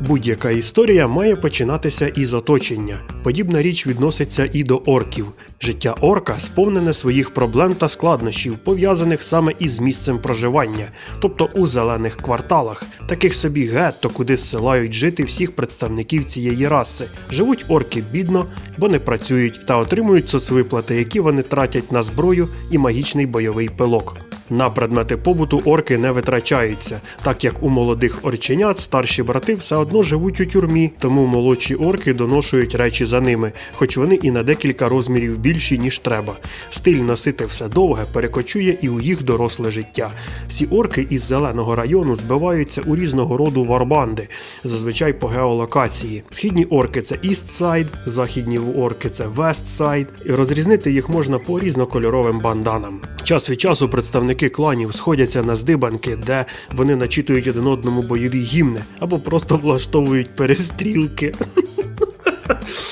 Будь-яка історія має починатися із оточення. Подібна річ відноситься і до орків. Життя орка сповнене своїх проблем та складнощів, пов'язаних саме із місцем проживання, тобто у зелених кварталах, таких собі гетто, куди зсилають жити всіх представників цієї раси. Живуть орки бідно, бо не працюють та отримують соцвиплати, які вони тратять на зброю і магічний бойовий пилок. На предмети побуту орки не витрачаються, так як у молодих орченят старші брати все одно живуть у тюрмі, тому молодші орки доношують речі за ними, хоч вони і на декілька розмірів більші, ніж треба. Стиль носити все довге перекочує і у їх доросле життя. Всі орки із зеленого району збиваються у різного роду варбанди, зазвичай по геолокації. Східні орки це Істсайд, західні орки це Вестсайд, і розрізнити їх можна по різнокольоровим банданам. Час від часу представники кланів сходяться на здибанки, де вони начитують один одному бойові гімни або просто влаштовують перестрілки.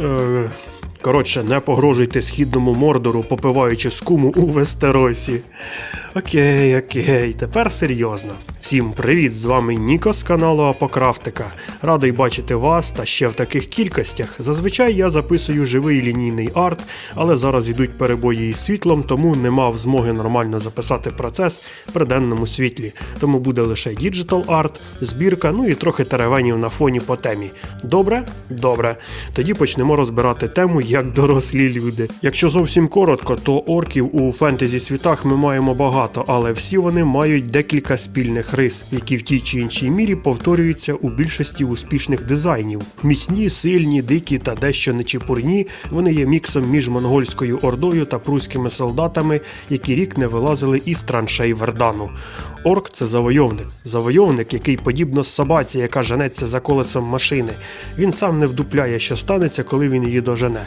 Е, Коротше, не погрожуйте східному мордору, попиваючи скуму у Вестеросі. Окей, окей, тепер серйозно. Всім привіт! З вами Ніко з каналу Апокрафтика. Радий бачити вас та ще в таких кількостях. Зазвичай я записую живий лінійний арт, але зараз йдуть перебої із світлом, тому не мав змоги нормально записати процес при денному світлі. Тому буде лише діджитал арт, збірка, ну і трохи теревенів на фоні по темі. Добре? Добре. Тоді почнемо розбирати тему як дорослі люди. Якщо зовсім коротко, то орків у фентезі світах ми маємо багато, але всі вони мають декілька спільних рис, які в тій чи іншій мірі повторюються у більшості успішних дизайнів. Міцні, сильні, дикі та дещо нечепурні, вони є міксом між монгольською ордою та пруськими солдатами, які рік не вилазили із траншей Вердану. Орк це завойовник. Завойовник, який подібно собаці, яка женеться за колесом машини. Він сам не вдупляє, що станеться, коли він її дожене.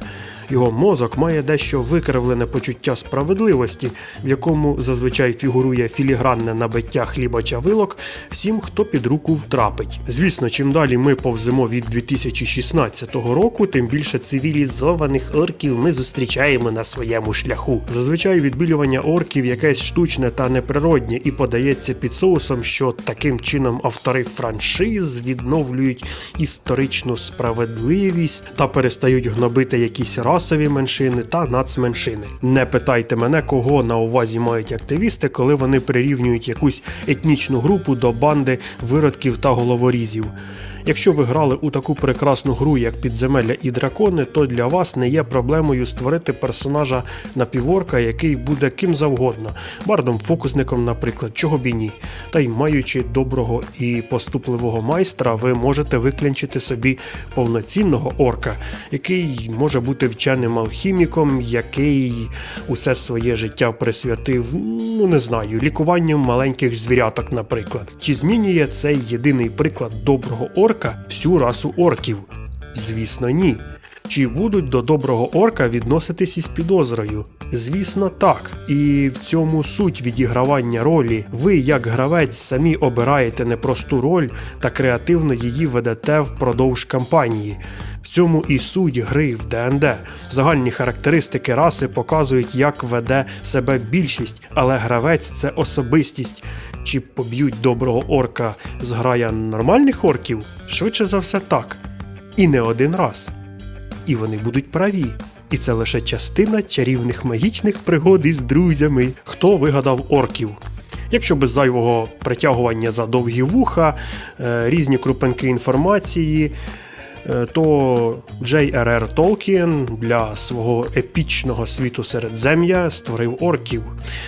Його мозок має дещо викривлене почуття справедливості, в якому зазвичай фігурує філігранне набиття хліба чавилок всім, хто під руку втрапить. Звісно, чим далі ми повземо від 2016 року, тим більше цивілізованих орків ми зустрічаємо на своєму шляху. Зазвичай відбілювання орків якесь штучне та неприроднє і подається під соусом, що таким чином автори франшиз відновлюють історичну справедливість та перестають гнобити якісь расові меншини та нацменшини. Не питайте мене, кого на увазі мають активісти, коли вони прирівнюють якусь етнічну групу до банди виродків та головорізів. Якщо ви грали у таку прекрасну гру, як Підземелля і дракони, то для вас не є проблемою створити персонажа напіворка, який буде ким завгодно, бардом-фокусником, наприклад, чого б і ні. Та й маючи доброго і поступливого майстра, ви можете виклянчити собі повноцінного орка, який може бути вченим алхіміком, який усе своє життя присвятив, ну не знаю, лікуванням маленьких звіряток, наприклад. Чи змінює цей єдиний приклад доброго орка всю расу орків? Звісно, ні. Чи будуть до доброго орка відноситись із підозрою? Звісно, так. І в цьому суть відігравання ролі. Ви, як гравець, самі обираєте непросту роль та креативно її ведете впродовж кампанії. В цьому і суть гри в ДНД. Загальні характеристики раси показують, як веде себе більшість, але гравець це особистість. Чи поб'ють доброго орка зграя нормальних орків? Швидше за все так. І не один раз. І вони будуть праві. І це лише частина чарівних магічних пригод із друзями. Хто вигадав орків? Якщо без зайвого притягування за довгі вуха, е, різні крупинки інформації, то Джей.Р.Р. Толкін для свого епічного світу Середзем'я створив орків.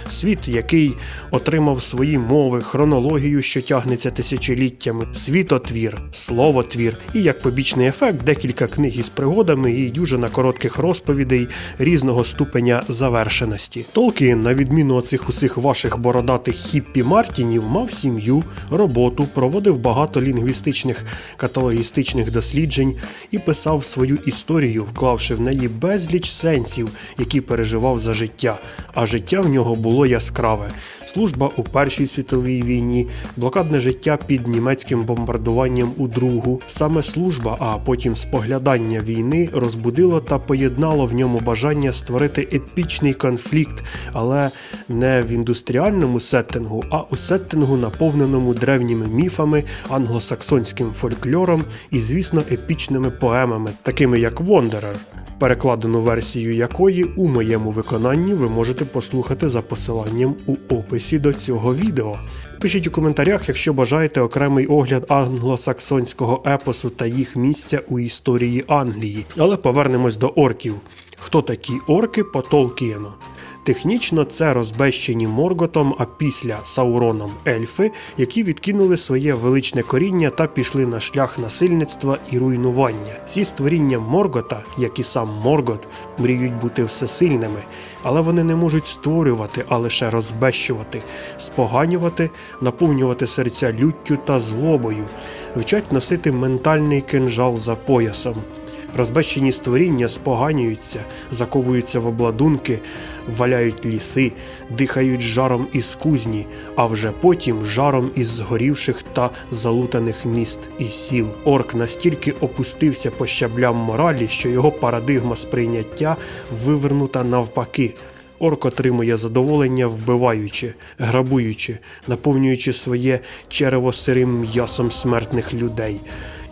Світ, який отримав свої мови, хронологію, що тягнеться тисячоліттями, світотвір, словотвір і як побічний ефект декілька книг із пригодами і дюжина коротких розповідей різного ступеня завершеності. Толкін, на відміну від цих усіх ваших бородатих хіппі Мартінів, мав сім'ю, роботу, проводив багато лінгвістичних каталогістичних досліджень і писав свою історію, вклавши в неї безліч сенсів, які переживав за життя. А життя в нього було яскраве. Служба у Першій світовій війні, блокадне життя під німецьким бомбардуванням у Другу. Саме служба, а потім споглядання війни розбудило та поєднало в ньому бажання створити епічний конфлікт, але не в індустріальному сеттингу, а у сеттингу, наповненому древніми міфами, англосаксонським фольклором і, звісно, епічними поемами, такими як Wanderer перекладену версію якої у моєму виконанні ви можете послухати за посиланням у описі до цього відео. Пишіть у коментарях, якщо бажаєте окремий огляд англосаксонського епосу та їх місця у історії Англії. Але повернемось до орків. Хто такі орки по Толкієну? Технічно це розбещені Морготом, а після Сауроном ельфи, які відкинули своє величне коріння та пішли на шлях насильництва і руйнування. Ці створіння Моргота, як і сам Моргот, мріють бути всесильними, але вони не можуть створювати, а лише розбещувати, споганювати, наповнювати серця люттю та злобою, вчать носити ментальний кинжал за поясом. Розбещені створіння споганюються, заковуються в обладунки, валяють ліси, дихають жаром із кузні, а вже потім жаром із згорівших та залутаних міст і сіл. Орк настільки опустився по щаблям моралі, що його парадигма сприйняття вивернута навпаки. Орк отримує задоволення, вбиваючи, грабуючи, наповнюючи своє черево сирим м'ясом смертних людей,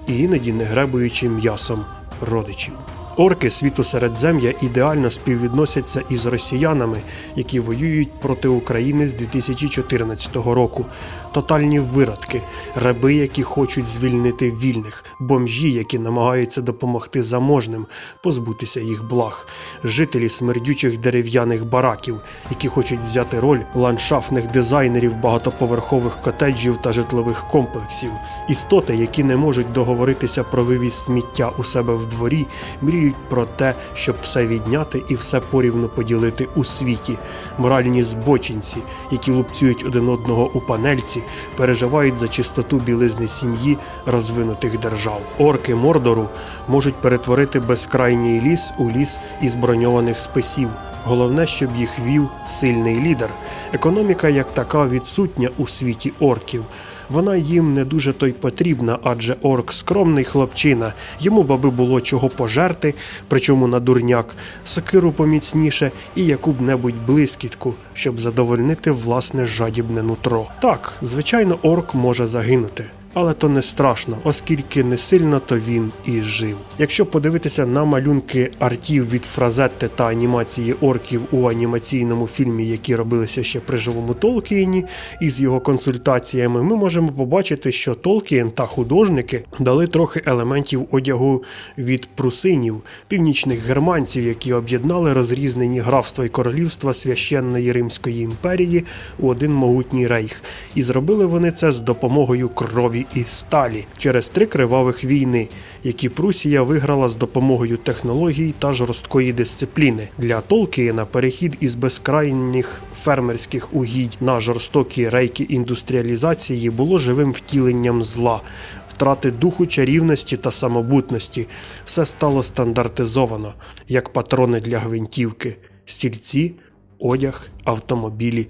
і іноді не гребуючи м'ясом родичів. Орки світу Середзем'я ідеально співвідносяться із росіянами, які воюють проти України з 2014 року. Тотальні виродки, раби, які хочуть звільнити вільних, бомжі, які намагаються допомогти заможним, позбутися їх благ, жителі смердючих дерев'яних бараків, які хочуть взяти роль ландшафтних дизайнерів багатоповерхових котеджів та житлових комплексів, істоти, які не можуть договоритися про вивіз сміття у себе в дворі, мріють про те, щоб все відняти і все порівну поділити у світі. Моральні збочинці, які лупцюють один одного у панельці, переживають за чистоту білизни сім'ї розвинутих держав. Орки Мордору можуть перетворити безкрайній ліс у ліс із броньованих списів. Головне, щоб їх вів сильний лідер. Економіка як така відсутня у світі орків. Вона їм не дуже то й потрібна, адже орк скромний хлопчина, йому баби було чого пожерти, причому на дурняк, сокиру поміцніше і яку-б-небудь блискітку, щоб задовольнити власне жадібне нутро. Так, звичайно, орк може загинути. Але то не страшно, оскільки не сильно то він і жив. Якщо подивитися на малюнки артів від Фразетти та анімації орків у анімаційному фільмі, які робилися ще при живому Толкієні, із його консультаціями, ми можемо побачити, що Толкієн та художники дали трохи елементів одягу від прусинів, північних германців, які об'єднали розрізнені графства і королівства священної Римської імперії у один могутній рейх, і зробили вони це з допомогою крові і сталі через три кривавих війни, які Прусія виграла з допомогою технологій та жорсткої дисципліни. Для Толкієна перехід із безкрайніх фермерських угідь на жорстокі рейки індустріалізації було живим втіленням зла. Втрати духу чарівності та самобутності все стало стандартизовано, як патрони для гвинтівки, стільці, одяг, автомобілі,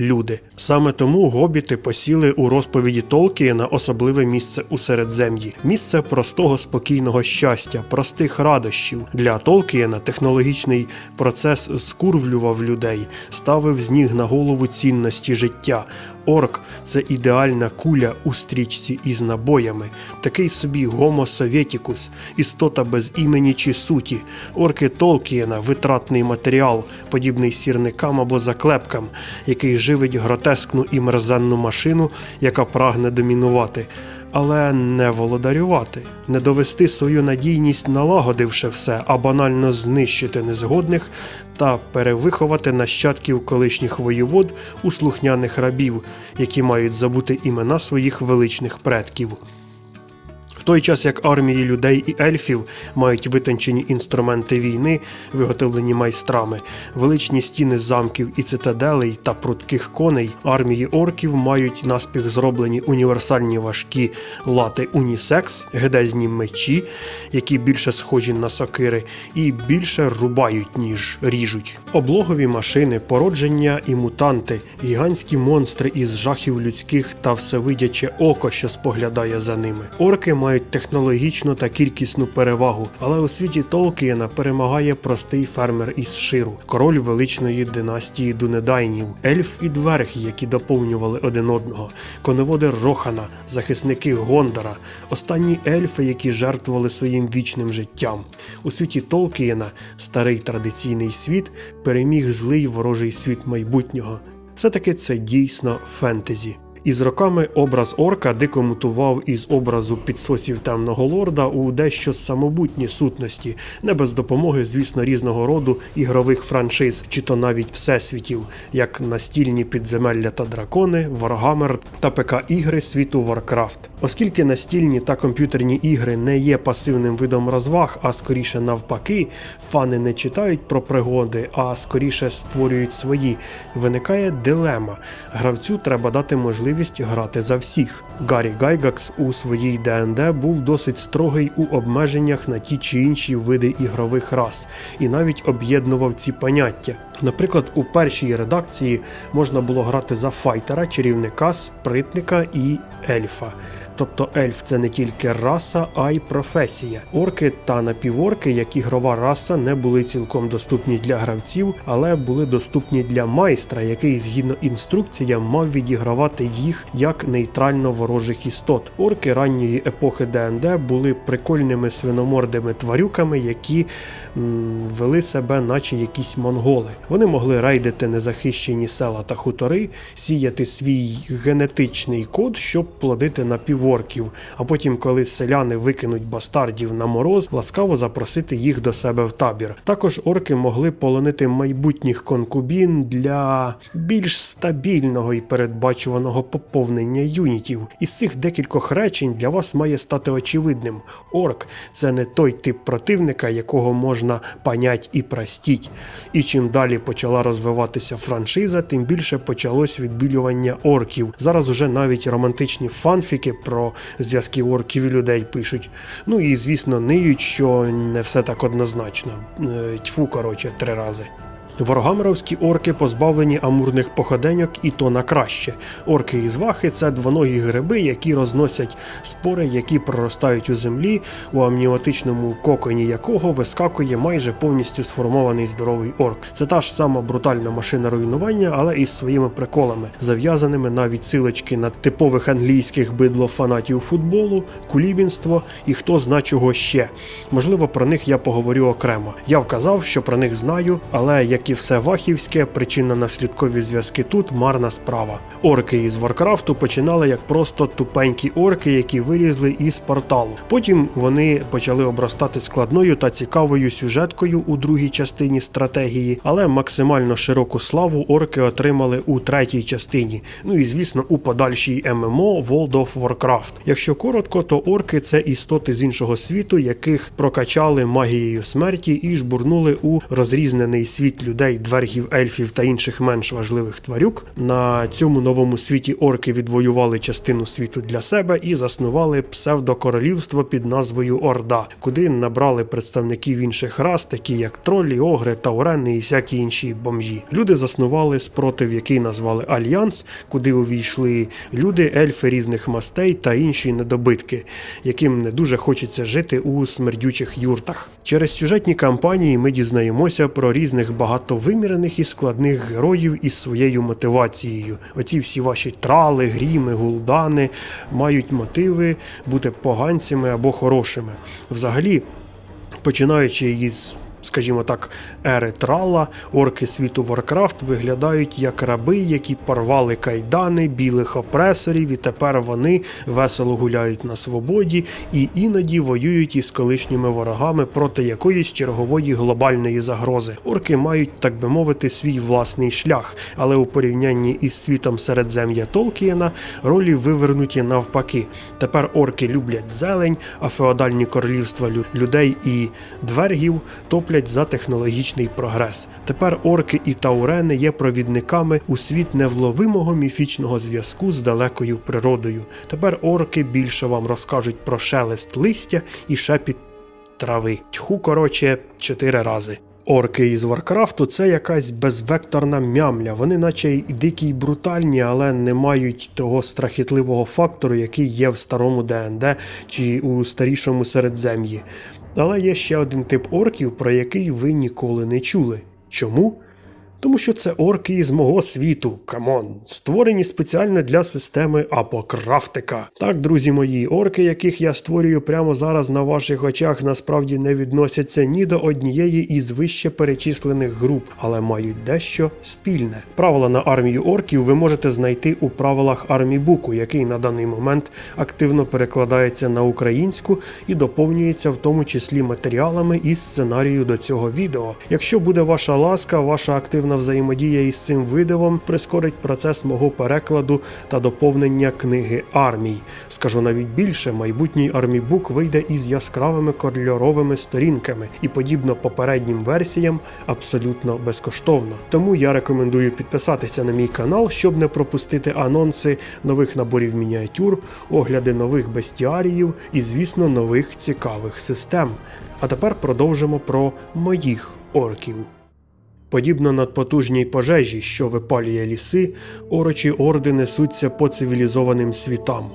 люди. Саме тому гобіти посіли у розповіді Толкіна, особливе місце у Середзем'ї, місце простого спокійного щастя, простих радощів. Для Толкіна. технологічний процес скурвлював людей, ставив з ніг на голову цінності життя. Орк це ідеальна куля у стрічці із набоями, такий собі гомо советікус, істота без імені чи суті. Орки Толкієна витратний матеріал, подібний сірникам або заклепкам, який живить гротескну і мерзенну машину, яка прагне домінувати. Але не володарювати, не довести свою надійність, налагодивши все, а банально знищити незгодних та перевиховати нащадків колишніх воєвод у слухняних рабів, які мають забути імена своїх величних предків. В той час як армії людей і ельфів мають витончені інструменти війни, виготовлені майстрами, величні стіни замків і цитаделей та прутких коней, армії орків мають наспіх зроблені універсальні важкі лати унісекс, гедезні мечі, які більше схожі на сокири, і більше рубають, ніж ріжуть. Облогові машини, породження і мутанти, гігантські монстри із жахів людських та всевидяче око, що споглядає за ними. Орки мають технологічну та кількісну перевагу, але у світі Толкієна перемагає простий фермер із Ширу, король величної династії Дунедайнів, ельф і дверг, які доповнювали один одного, коневоди Рохана, захисники Гондора, останні ельфи, які жертвували своїм вічним життям. У світі Толкієна старий традиційний світ переміг злий ворожий світ майбутнього. Все-таки це дійсно фентезі. І з роками образ орка дико мутував із образу підсосів темного лорда у дещо самобутні сутності, не без допомоги, звісно, різного роду ігрових франшиз, чи то навіть всесвітів, як настільні підземелля та дракони, Warhammer та ПК-ігри світу Warcraft. Оскільки настільні та комп'ютерні ігри не є пасивним видом розваг, а скоріше навпаки, фани не читають про пригоди, а скоріше створюють свої, виникає дилема. Гравцю треба дати можливість грати за всіх. Гаррі Гайгакс у своїй ДНД був досить строгий у обмеженнях на ті чи інші види ігрових рас, і навіть об'єднував ці поняття. Наприклад, у першій редакції можна було грати за файтера, чарівника, спритника і ельфа. Тобто ельф це не тільки раса, а й професія. Орки та напіворки, як ігрова раса, не були цілком доступні для гравців, але були доступні для майстра, який згідно інструкціям мав відігравати їх як нейтрально ворожих істот. Орки ранньої епохи ДНД були прикольними свиномордими тварюками, які м, вели себе, наче якісь монголи. Вони могли рейдити незахищені села та хутори, сіяти свій генетичний код, щоб плодити напіворків, а потім, коли селяни викинуть бастардів на мороз, ласкаво запросити їх до себе в табір. Також орки могли полонити майбутніх конкубін для більш стабільного і передбачуваного поповнення юнітів. Із цих декількох речень для вас має стати очевидним: орк це не той тип противника, якого можна понять і простіть. І чим далі почала розвиватися франшиза, тим більше почалось відбілювання орків. Зараз уже навіть романтичні фанфіки про зв'язки орків і людей пишуть. Ну і звісно, ниють, що не все так однозначно. Е, Тьфу, коротше, три рази. Воргамеровські орки позбавлені амурних походеньок і то на краще. Орки із вахи це двоногі гриби, які розносять спори, які проростають у землі, у амніотичному коконі якого вискакує майже повністю сформований здоровий орк. Це та ж сама брутальна машина руйнування, але із своїми приколами, зав'язаними на відсилочки на типових англійських бидло фанатів футболу, кулібінство і хто зна чого ще. Можливо, про них я поговорю окремо. Я вказав, що про них знаю, але і все вахівське, причинно-наслідкові зв'язки тут марна справа. Орки із Варкрафту починали як просто тупенькі орки, які вилізли із порталу. Потім вони почали обростати складною та цікавою сюжеткою у другій частині стратегії, але максимально широку славу орки отримали у третій частині. Ну і звісно, у подальшій ММО World of Warcraft. Якщо коротко, то орки це істоти з іншого світу, яких прокачали магією смерті і жбурнули у розрізнений світ людей, двергів, ельфів та інших менш важливих тварюк. На цьому новому світі орки відвоювали частину світу для себе і заснували псевдокоролівство під назвою Орда, куди набрали представників інших рас, такі як тролі, огри, таурени і всякі інші бомжі. Люди заснували спротив, який назвали Альянс, куди увійшли люди, ельфи різних мастей та інші недобитки, яким не дуже хочеться жити у смердючих юртах. Через сюжетні кампанії ми дізнаємося про різних багатовимірених і складних героїв із своєю мотивацією. Оці всі ваші трали, гріми, гулдани мають мотиви бути поганцями або хорошими. Взагалі, починаючи із скажімо так, ери Трала, орки світу Варкрафт виглядають як раби, які порвали кайдани білих опресорів, і тепер вони весело гуляють на свободі і іноді воюють із колишніми ворогами проти якоїсь чергової глобальної загрози. Орки мають, так би мовити, свій власний шлях, але у порівнянні із світом середзем'я Толкієна ролі вивернуті навпаки. Тепер орки люблять зелень, а феодальні королівства людей і двергів топлять за технологічний прогрес. Тепер орки і таурени є провідниками у світ невловимого міфічного зв'язку з далекою природою. Тепер орки більше вам розкажуть про шелест листя і шепіт трави. Тьху, коротше, чотири рази. Орки із Варкрафту це якась безвекторна мямля. Вони, наче й дикі й брутальні, але не мають того страхітливого фактору, який є в старому ДНД чи у старішому середзем'ї. Але є ще один тип орків, про який ви ніколи не чули. Чому? Тому що це орки із мого світу, камон, створені спеціально для системи апокрафтика. Так, друзі мої, орки, яких я створюю прямо зараз на ваших очах, насправді не відносяться ні до однієї із вище перечислених груп, але мають дещо спільне. Правила на армію орків ви можете знайти у правилах армібуку, який на даний момент активно перекладається на українську і доповнюється в тому числі матеріалами із сценарію до цього відео. Якщо буде ваша ласка, ваша активна взаємодія із цим видивом прискорить процес мого перекладу та доповнення книги армій. Скажу навіть більше, майбутній армібук вийде із яскравими кольоровими сторінками і, подібно попереднім версіям, абсолютно безкоштовно. Тому я рекомендую підписатися на мій канал, щоб не пропустити анонси нових наборів мініатюр, огляди нових бестіаріїв і, звісно, нових цікавих систем. А тепер продовжимо про моїх орків. Подібно надпотужній пожежі, що випалює ліси, орочі орди несуться по цивілізованим світам.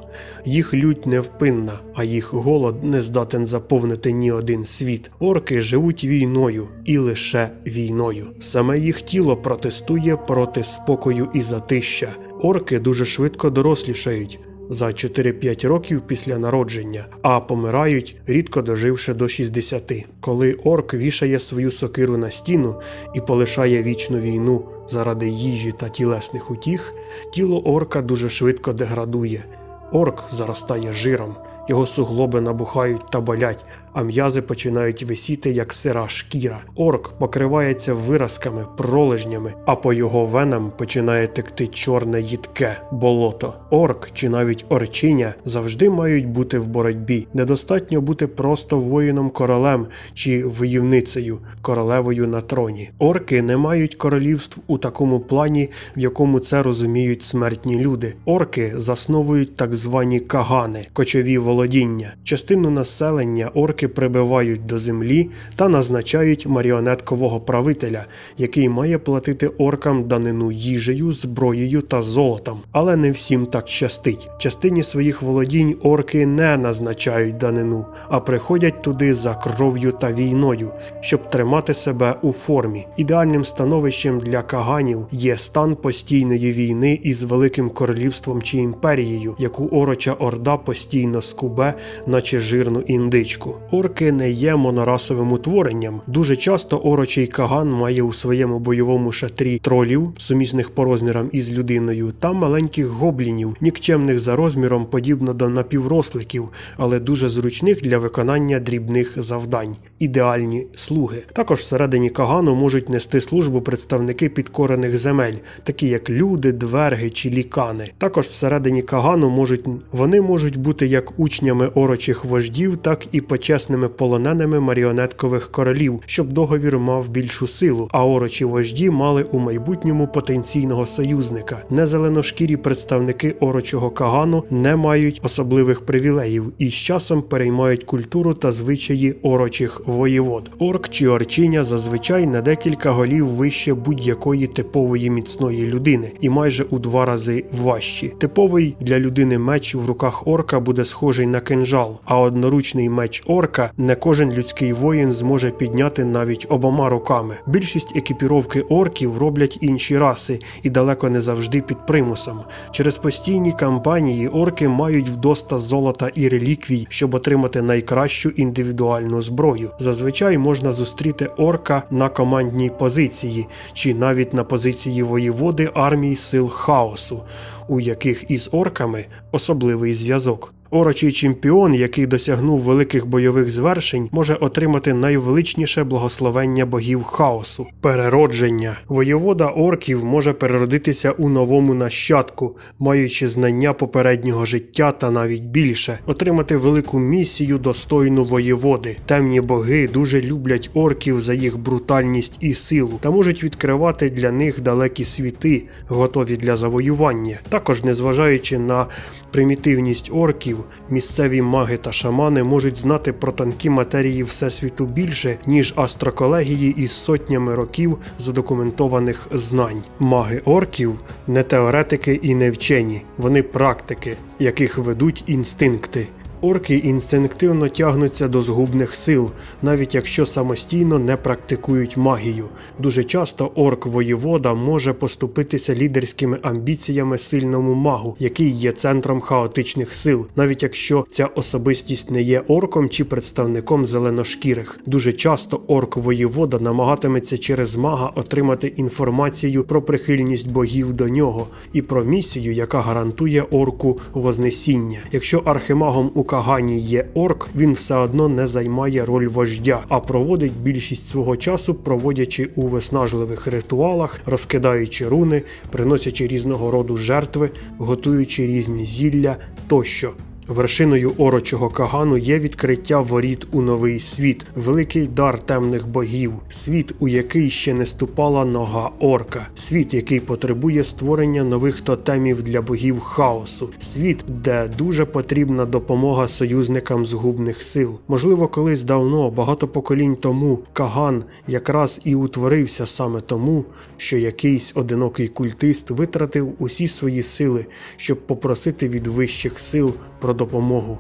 Їх лють невпинна, а їх голод не здатен заповнити ні один світ. Орки живуть війною і лише війною. Саме їх тіло протестує проти спокою і затища. Орки дуже швидко дорослішають за 4-5 років після народження, а помирають, рідко доживши до 60. Коли орк вішає свою сокиру на стіну і полишає вічну війну заради їжі та тілесних утіх, тіло орка дуже швидко деградує. Орк заростає жиром, його суглоби набухають та болять, а м'язи починають висіти, як сира шкіра. Орк покривається виразками, пролежнями, а по його венам починає текти чорне їдке болото. Орк чи навіть орчиня завжди мають бути в боротьбі. Недостатньо бути просто воїном королем чи воївницею, королевою на троні. Орки не мають королівств у такому плані, в якому це розуміють смертні люди. Орки засновують так звані кагани, кочові володіння. Частину населення орки прибивають до землі та назначають маріонеткового правителя, який має платити оркам данину їжею, зброєю та золотом. Але не всім так щастить. Частині своїх володінь орки не назначають данину, а приходять туди за кров'ю та війною, щоб тримати себе у формі. Ідеальним становищем для каганів є стан постійної війни із великим королівством чи імперією, яку ороча орда постійно скубе, наче жирну індичку. Орки не є монорасовим утворенням. Дуже часто орочий каган має у своєму бойовому шатрі тролів, сумісних по розмірам із людиною, та маленьких гоблінів, нікчемних за розміром, подібно до напівросликів, але дуже зручних для виконання дрібних завдань. Ідеальні слуги. Також всередині кагану можуть нести службу представники підкорених земель, такі як люди, дверги чи лікани. Також всередині кагану можуть вони можуть бути як учнями орочих вождів, так і почесними полоненими маріонеткових королів, щоб договір мав більшу силу, а орочі вожді мали у майбутньому потенційного союзника. Незеленошкірі представники орочого кагану не мають особливих привілеїв і з часом переймають культуру та звичаї орочих воєвод. Орк чи орчиня зазвичай на декілька голів вище будь-якої типової міцної людини і майже у два рази важчі. Типовий для людини меч в руках орка буде схожий на кинжал, а одноручний меч орка орка не кожен людський воїн зможе підняти навіть обома руками. Більшість екіпіровки орків роблять інші раси і далеко не завжди під примусом. Через постійні кампанії орки мають вдоста золота і реліквій, щоб отримати найкращу індивідуальну зброю. Зазвичай можна зустріти орка на командній позиції чи навіть на позиції воєводи армії сил хаосу, у яких із орками особливий зв'язок. Орочий чемпіон, який досягнув великих бойових звершень, може отримати найвеличніше благословення богів хаосу переродження. Воєвода орків може переродитися у новому нащадку, маючи знання попереднього життя та навіть більше, отримати велику місію достойну воєводи. Темні боги дуже люблять орків за їх брутальність і силу та можуть відкривати для них далекі світи, готові для завоювання. Також, незважаючи на примітивність орків, місцеві маги та шамани можуть знати про тонкі матерії Всесвіту більше, ніж астроколегії із сотнями років задокументованих знань. Маги орків не теоретики і не вчені, вони практики, яких ведуть інстинкти. Орки інстинктивно тягнуться до згубних сил, навіть якщо самостійно не практикують магію. Дуже часто орк воєвода може поступитися лідерськими амбіціями сильному магу, який є центром хаотичних сил, навіть якщо ця особистість не є орком чи представником зеленошкірих. Дуже часто орк воєвода намагатиметься через мага отримати інформацію про прихильність богів до нього і про місію, яка гарантує орку вознесіння. Якщо архимагом у Кагані є орк, він все одно не займає роль вождя, а проводить більшість свого часу, проводячи у виснажливих ритуалах, розкидаючи руни, приносячи різного роду жертви, готуючи різні зілля тощо. Вершиною орочого кагану є відкриття воріт у новий світ, великий дар темних богів, світ, у який ще не ступала нога орка, світ, який потребує створення нових тотемів для богів хаосу, світ, де дуже потрібна допомога союзникам згубних сил. Можливо, колись давно, багато поколінь тому, Каган якраз і утворився саме тому, що якийсь одинокий культист витратив усі свої сили, щоб попросити від вищих сил про допомогу.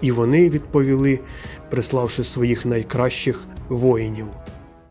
І вони відповіли, приславши своїх найкращих воїнів.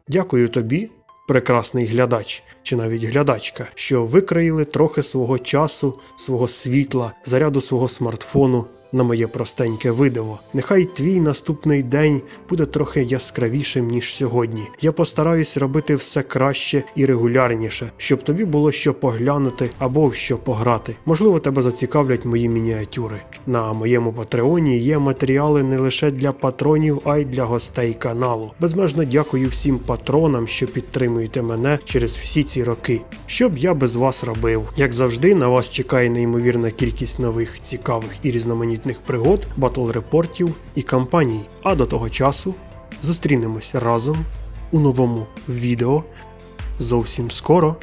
Дякую тобі, прекрасний глядач чи навіть глядачка, що викроїли трохи свого часу, свого світла, заряду свого смартфону на моє простеньке видиво. Нехай твій наступний день буде трохи яскравішим, ніж сьогодні. Я постараюсь робити все краще і регулярніше, щоб тобі було що поглянути або що пограти. Можливо, тебе зацікавлять мої мініатюри. На моєму патреоні є матеріали не лише для патронів, а й для гостей каналу. Безмежно дякую всім патронам, що підтримуєте мене через всі ці роки. Що б я без вас робив? Як завжди, на вас чекає неймовірна кількість нових цікавих і різноманітних пригод, батл репортів і кампаній. А до того часу зустрінемось разом у новому відео зовсім скоро.